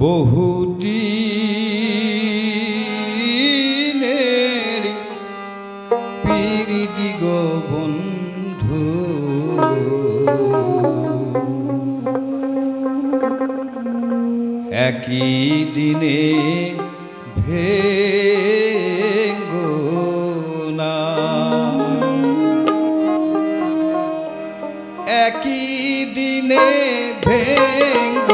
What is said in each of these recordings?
বহুদিনের পিরিতি গো বন্ধু। একই দিনে ভেঙ্গো না একই দিনে ভেঙ্গ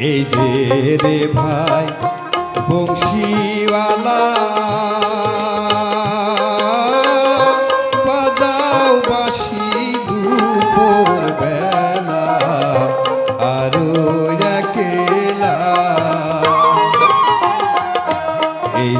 এই যে রে ভাই বংশীওয়ালা বাদাও বাসি দুপুর বেলা আরও একেলা। এই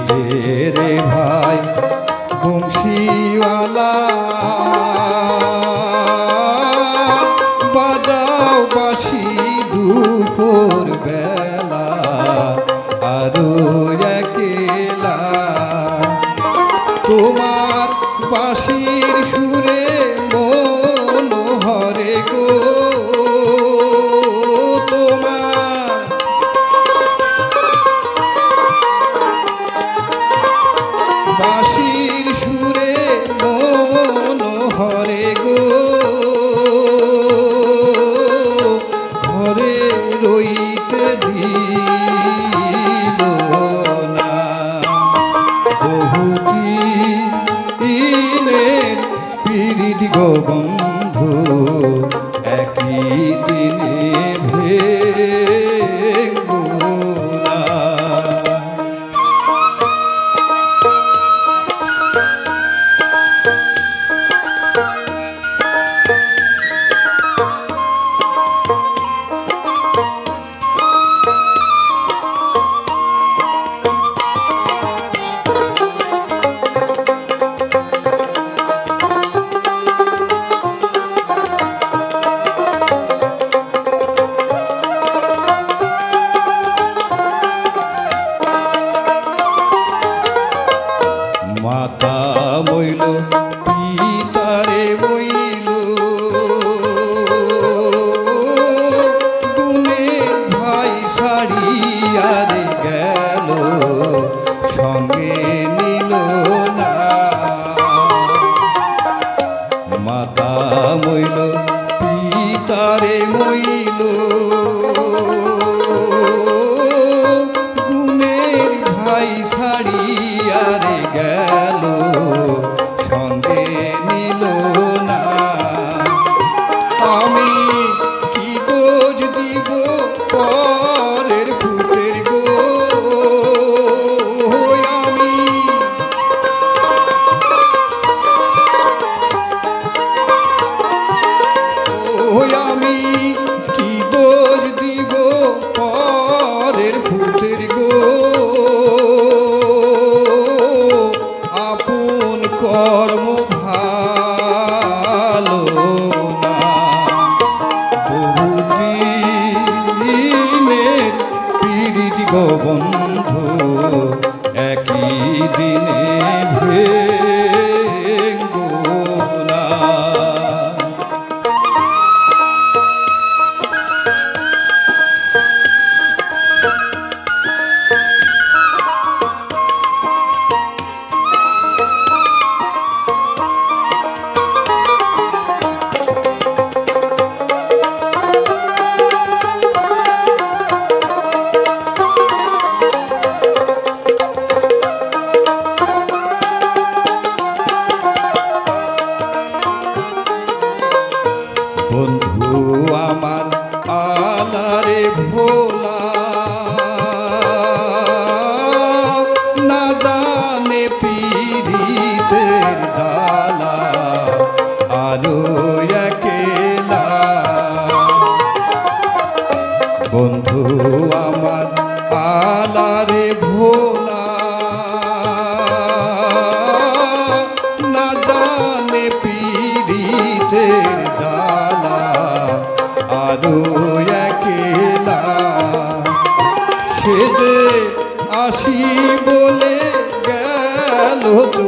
মইল পিতারে মইল। আলো একেলা বন্ধু আমার আলারে ভোলা। না জানে পীড়িতের দালা আলো একেলা সে যে আসি বলে গেল তো